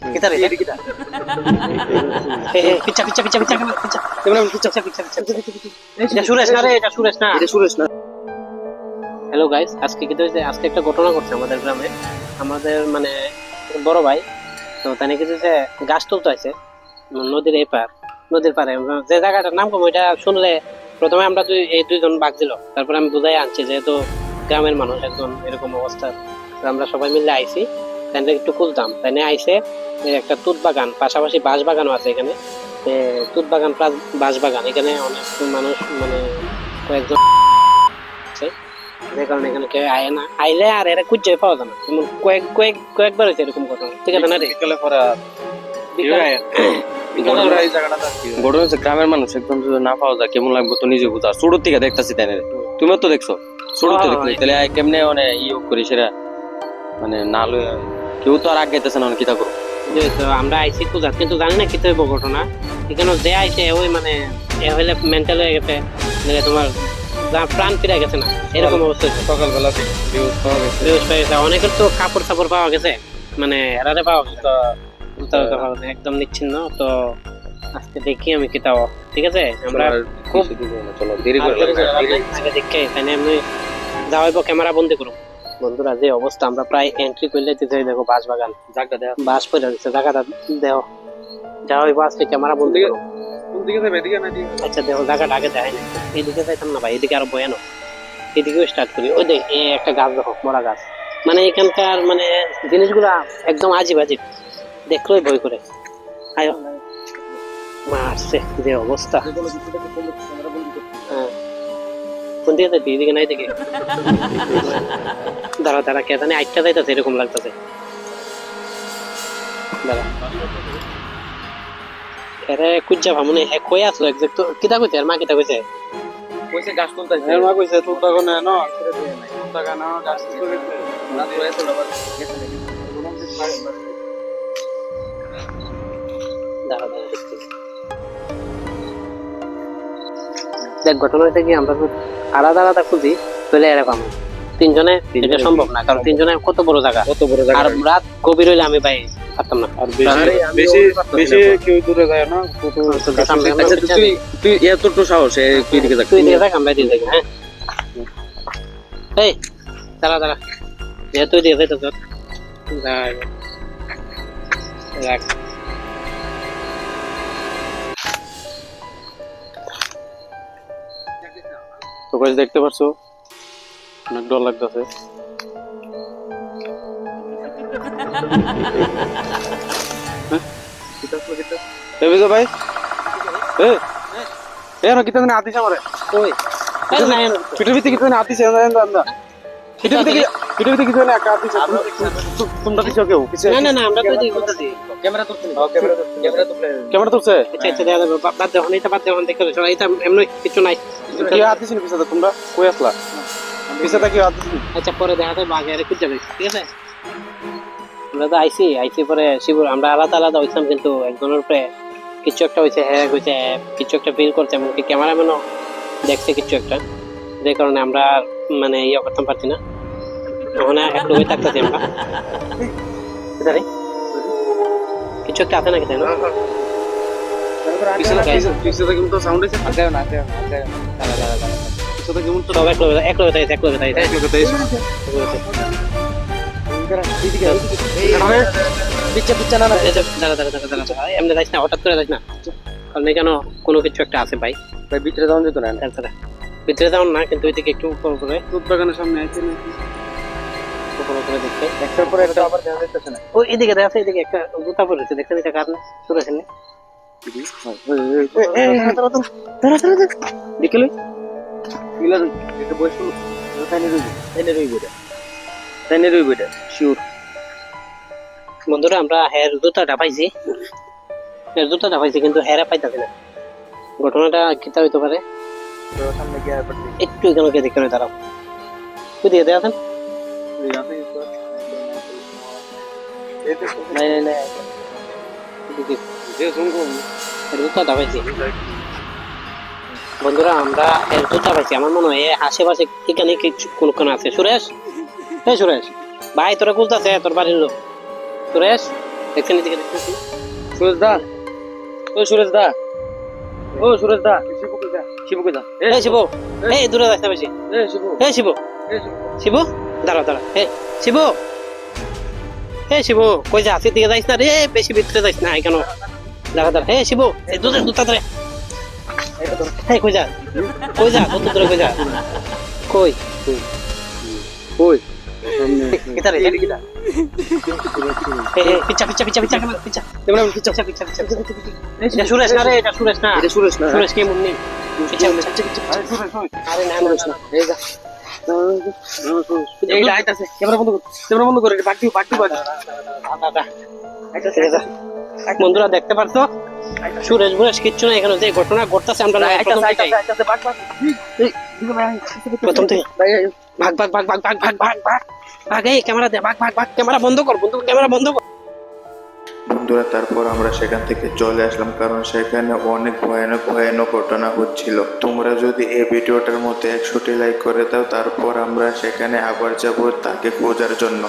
kita রে kita. Eh eh পিছা পিছা পিছা পিছা পিছা কেমন পিছা পিছা পিছা পিছা এটা সুরেশ না রে এটা সুরেশ না এটা সুরেশ না হ্যালো গাইস আজকে কি হয়েছে? আজকে একটা ঘটনা ঘটছে আমাদের গ্রামে। আমাদের মানে বড় ভাই তো তাই নাকি যে গাছ তুলতে আছে নদীর এই পার নদীর পারে যে জায়গাটার নাম কম ওইটা শুনলে প্রথমে আমরা দুই এই দুইজন বাঘ দিল। তারপরে আমি বুঝাই আনছি যেহেতু গ্রামের মানুষ একজন এরকম অবস্থা আমরা সবাই মিলে আইছি। না একটু খুলতাম তাই না আইসে একটা তুত বাগান পাশাপাশি বাঁশ বাগানও আছে এখানে। তুত বাগান প্লাস বাঁশ বাগান এখানে অনেক মানুষ মানে কয়েকজন আছে। যে কারণে এখানে কেউ আয় না। আইলে আর এরা খুঁজে পাওয়া যায় না। যেমন কয়েক কয়েক কয়েকবার হয়েছে এরকম ঘটনা। ঠিক আছে না রে? বিকেলে পরে ঘটনা হচ্ছে গ্রামের মানুষ একদম যদি না পাওয়া যায় কেমন লাগবে তো নিজে বুঝা। ছোট থেকে দেখতাছি তাই তুমিও তো দেখছ। ছোট দেখছ হ্যাঁ। তাহলে কেমনে মানে ইয়ে করি সেটা মানে না লয়ে কেউ তো আর আগে যেতেছে না যে তো আমরা আইসি খুঁজা কিন্তু জানি না কিতে হইব ঘটনা। এখানে যে আইসে ওই মানে এ হইলে মেন্টাল হয়ে গেছে মানে তোমার প্রাণ ফিরে গেছে না এরকম অবস্থা সকালবেলা নিউজ পাওয়া গেছে। অনেকের তো কাপড় চাপড় পাওয়া গেছে মানে এরারে পাওয়া গেছে। তো একদম নিচ্ছিন্ন তো আজকে দেখি আমি কিতাব ঠিক আছে? আমরা খুব দেরি করে আগে দেখে এখানে এমনি যাওয়াই ক্যামেরা বন্দি করুন বন্ধুরা যে অবস্থা আমরা প্রায় এন্ট্রি করলে দিতে দেখো বাস বাগান জায়গা দেখা বাস পড়ে রয়েছে জায়গাটা দেহ যাওয়া ওই বাসকে ক্যামেরা বন্দি করো। আচ্ছা দেখো জায়গাটা আগে দেখাই না। এদিকে যাইতাম না ভাই এদিকে আরও ভয়ানক। এদিকেও স্টার্ট করি। ওই দেখ একটা গাছ দেখো বড় গাছ। মানে এখানকার মানে জিনিসগুলা একদম আজিব আজিব দেখলেই ভয় করে। আয়ো। মারছে যে অবস্থা। হ্যাঁ। কোন দিকে যাইতে এদিকে নাই দিকে দাঁড়া দাঁড়া কে জানি আটটা যাইতেছে এরকম লাগতেছে। দাঁড়া এরে কুজ্জা ভামনে হে কই আসলো এক্সাক্ট তো কিতা কইছে? আর মা কিতা কইছে? কইছে গাছ তুলতে এর মা কইছে তুই তখন ন তুই তখন ন? গাছ করে হয়ে তো দাঁড়া দাঁড়া দেখ ঘটনা হইতে কি আমরা আলাদা আলাদা খুঁজি তাহলে এরকম। তিনজনে এটা সম্ভব না কারণ তিনজনে কত বড় জায়গা। কত বড় জায়গা আর রাত গভীর হইলে আমি ভাই পারতাম না। আর বেশি বেশি কেউ দূরে যায় না তো তো তো আচ্ছা তুই তুই এতটুকু সাহস তুই দিকে যাক তুই দিয়ে দেখ আমরা দেখি হ্যাঁ। এই দাঁড়া দাঁড়া। যে দিয়ে তো দাঁড়া রাখ। তো গাছ দেখতে পারছ? অনেক ডর লাগতেছে। এ ভাই। এ এ কিতা আতিস আমারে। ওই পিঠের ভিতরে কিতা আতিস আন্দা কিছু একা তোমরা দিছো কেউ? না না না আমরা তো দিই বলতেছি ক্যামেরা তুলতে ক্যামেরা ক্যামেরা তুলতে ক্যামেরা তুলছে? আচ্ছা আচ্ছা দেখা যাবে। বাদ দেওয়া এটা বাদ দেওয়া দেখতে চলো এটা এমনি কিছু নাই। কি আতিছে পিছে তোমরা কই আসলা? পিছে কি আতিছে আচ্ছা পরে দেখা যাবে আগে আরে যাবে ঠিক আছে? আমরা তো আইসি আইসি পরে শিবুর আমরা আলাদা আলাদা হইছিলাম কিন্তু একজনের উপরে কিছু একটা হয়েছে হ্যাঁ হয়েছে কিছু একটা ফিল করছে এমনকি ক্যামেরাম্যানও দেখছে কিছু একটা। যে কারণে আমরা মানে ইয়ে করতে পারছি না। ওখানে এক থাকতেছি আমরা কিছু একটা আছে নাকি তাই না? হঠাৎ করে যাইস না। কারণ এখানে কোনো কিছু একটা আছে ভাই। ভিতরে যাওয়া যেত না। ভিতরে যাও না কিন্তু ওইদিকে একটু উপর উপরে। দুধ বাগানের সামনে আছে নাকি উপর উপরে দেখতে একটার পরে একটা আবার দেখা যাইতেছে না ও এদিকে দেখা এদিকে একটা জুতা পড়েছে দেখছেন এটা কারণে শুরু বিকেলে পিলার এটা বয়স তাইনে রইব তাইনে রইব এটা তাইনে রইব এটা শিওর বন্ধুরা আমরা হেয়ার জুতাটা পাইছি হেয়ার জুতাটা পাইছি কিন্তু হেয়ারে পাইতাছি না ঘটনাটা কিতা হইতে পারে একটু এখানে দেখতে দাঁড়াও দিয়ে দেখাতেন বন্ধুরা আমরা এর জুতা পাইছি আমার মনে হয় আশেপাশে এখানে কিছু কোন আছে। সুরেশ? হ্যাঁ সুরেশ। ভাই তোরা খুঁজতেছে তোর বাড়ির লোক। সুরেশ দেখছেন এদিকে সুরেশ দা। ও সুরেশ দা। ও সুরেশ দা। শিবু কই দা এই শিবু। এই দূরে না বেশি এ শিবু। শিবু। এ শিবু। শিবু? দাঁড়া দাঁড়া হে শিব হে শিব কই যা দিকে যাইস না রে বেশি ভিতরে যাইস না কেন দাঁড়া দাঁড়া হে শিব এই দুধে দুটা ধরে হে কই যা কই যা কত দূরে কই যা কই কই kita deh kita pecah pecah pecah pecah kenapa pecah kenapa pecah pecah pecah pecah ya sudah sekarang ya sudah sekarang sudah sekarang sudah sekarang ini pecah pecah pecah pecah sudah sudah ada nama sudah এই light আছে camera বন্ধ কর camera বন্ধ করে বাকি বাকি বাকি বন্ধুরা দেখতে পারতো সুরেশ বুরেশ কিচ্ছু না এখানে যে ঘটনা ঘটতেছে আমরা। প্রথম থেকে। ভাগ ভাগ ভাগ ভাগ ভাগ ভাগ ভাগ ভাগ ভাগ। এই ক্যামেরা দে ভাগ ভাগ ভাগ ক্যামেরা বন্ধ কর বন্ধু ক্যামেরা বন্ধ কর। বন্ধুরা, তারপর আমরা সেখান থেকে চলে আসলাম, কারণ সেখানে অনেক ভয়ানক ভয়ানক ঘটনা হচ্ছিল। তোমরা যদি এই ভিডিওটার মধ্যে একশোটি লাইক করে দাও, তারপর আমরা সেখানে আবার যাব তাকে খোঁজার জন্য।